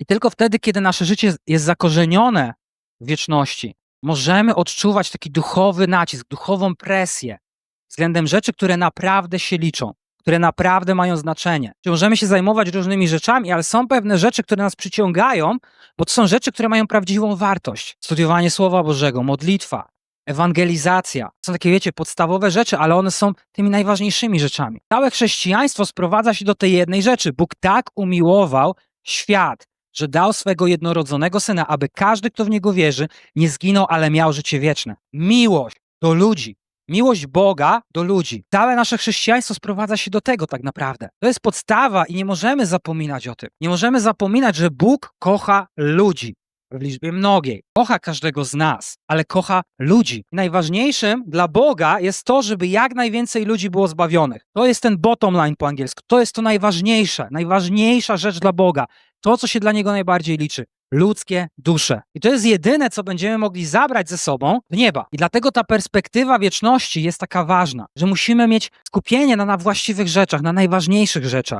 I tylko wtedy, kiedy nasze życie jest zakorzenione w wieczności, możemy odczuwać taki duchowy nacisk, duchową presję względem rzeczy, które naprawdę się liczą, które naprawdę mają znaczenie. Czy możemy się zajmować różnymi rzeczami, ale są pewne rzeczy, które nas przyciągają, bo to są rzeczy, które mają prawdziwą wartość. Studiowanie Słowa Bożego, modlitwa, ewangelizacja. Są takie, wiecie, podstawowe rzeczy, ale one są tymi najważniejszymi rzeczami. Całe chrześcijaństwo sprowadza się do tej jednej rzeczy. Bóg tak umiłował świat, że dał swego jednorodzonego syna, aby każdy, kto w niego wierzy, nie zginął, ale miał życie wieczne. Miłość do ludzi. Miłość Boga do ludzi. Całe nasze chrześcijaństwo sprowadza się do tego tak naprawdę. To jest podstawa i nie możemy zapominać o tym. Nie możemy zapominać, że Bóg kocha ludzi w liczbie mnogiej. Kocha każdego z nas, ale kocha ludzi. Najważniejszym dla Boga jest to, żeby jak najwięcej ludzi było zbawionych. To jest ten bottom line po angielsku. To jest to najważniejsze, najważniejsza rzecz dla Boga. To, co się dla Niego najbardziej liczy. Ludzkie dusze. I to jest jedyne, co będziemy mogli zabrać ze sobą do nieba. I dlatego ta perspektywa wieczności jest taka ważna, że musimy mieć skupienie na, na właściwych rzeczach, na najważniejszych rzeczach.